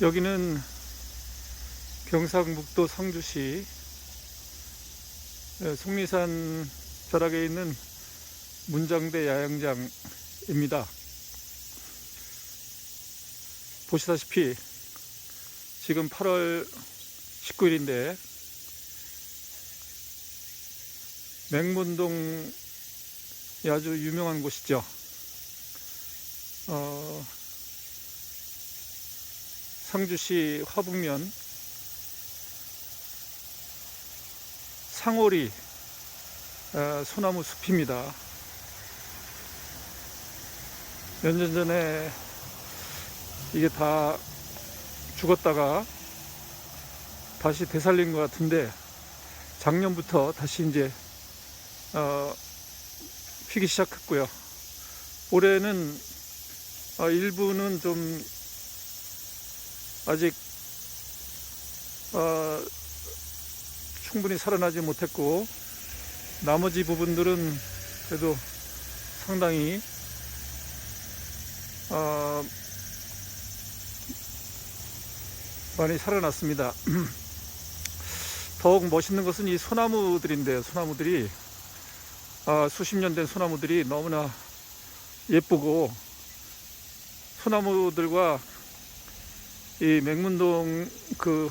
여기는 경상북도 상주시 예, 속리산 절악에 있는 문장대 야영장입니다. 보시다시피 지금 8월 19일인데 맹문동이 아주 유명한 곳이죠. 어, 상주시 화북면 상오리 어, 소나무 숲입니다. 몇 년 전에 이게 다 죽었다가 다시 되살린 것 같은데 작년부터 다시 이제 어, 피기 시작했고요. 올해는 어, 일부는 좀 아직 어, 충분히 살아나지 못했고 나머지 부분들은 그래도 상당히 어, 많이 살아났습니다. 더욱 멋있는 것은 이 소나무들인데요. 소나무들이 아, 수십 년 된 소나무들이 너무나 예쁘고 소나무들과 이 맹문동 그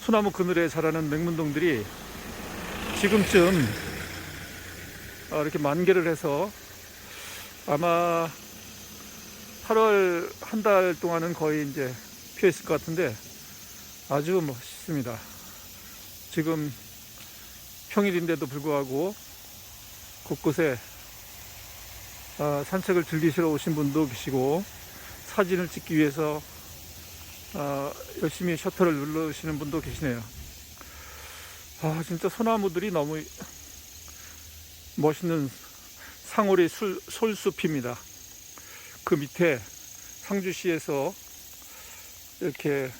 소나무 그늘에 자라는 맹문동들이 지금쯤 어, 이렇게 만개를 해서 아마 8월 한 달 동안은 거의 이제 피어 있을 것 같은데 아주 멋있습니다. 지금 평일인데도 불구하고 곳곳에 어, 산책을 즐기시러 오신 분도 계시고 사진을 찍기 위해서 어, 열심히 셔터를 누르시는 분도 계시네요. 아 진짜 소나무들이 너무 멋있는 상오리 술, 솔숲입니다. 그 밑에 상주시에서 이렇게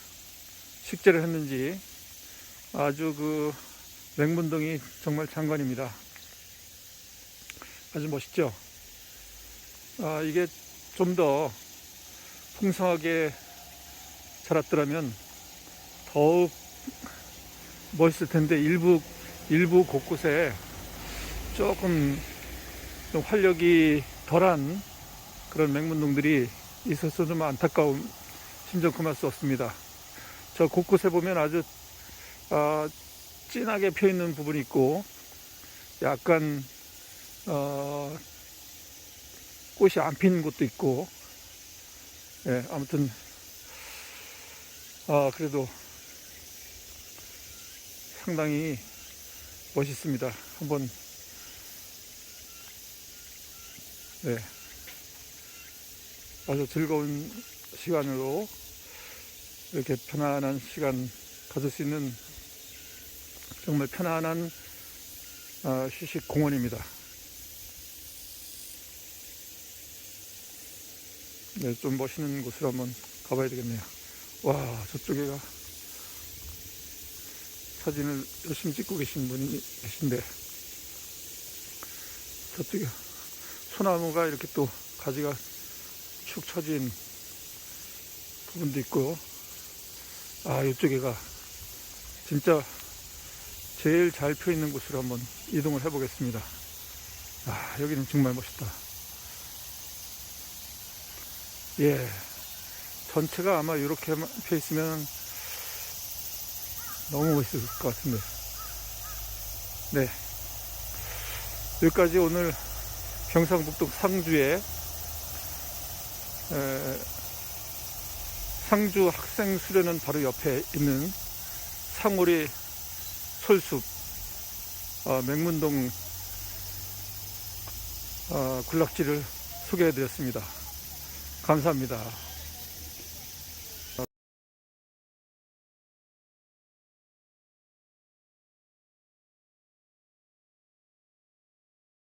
식재를 했는지 아주 그 맹문동이 정말 장관입니다. 아주 멋있죠? 아, 이게 좀 더 풍성하게 자랐더라면 더욱 멋있을 텐데 일부 일부 곳곳에 조금 좀 활력이 덜한 그런 맹문동들이 있어서 좀 안타까움 심정 금할 수 없습니다. 저 곳곳에 보면 아주 아, 진하게 펴 있는 부분이 있고 약간 어, 꽃이 안 피는 곳도 있고 예, 아무튼 아, 그래도 상당히 멋있습니다. 한번 네. 아주 즐거운 시간으로 이렇게 편안한 시간 가질 수 있는 정말 편안한 아, 휴식 공원입니다. 네, 좀 멋있는 곳으로 한번 가봐야 되겠네요. 와, 저쪽에가 사진을 열심히 찍고 계신 분이 계신데, 저쪽에 소나무가 이렇게 또 가지가 축 처진 부분도 있고, 아, 이쪽에가 진짜 제일 잘 펴 있는 곳으로 한번 이동을 해 보겠습니다. 아, 여기는 정말 멋있다. 예. 전체가 아마 이렇게 펴 있으면 너무 멋있을 것 같은데. 네. 여기까지 오늘 경상북도 상주에 에, 상주 학생 수련원 바로 옆에 있는 상오리 솔숲 어, 맹문동 어, 군락지를 소개해 드렸습니다. 감사합니다.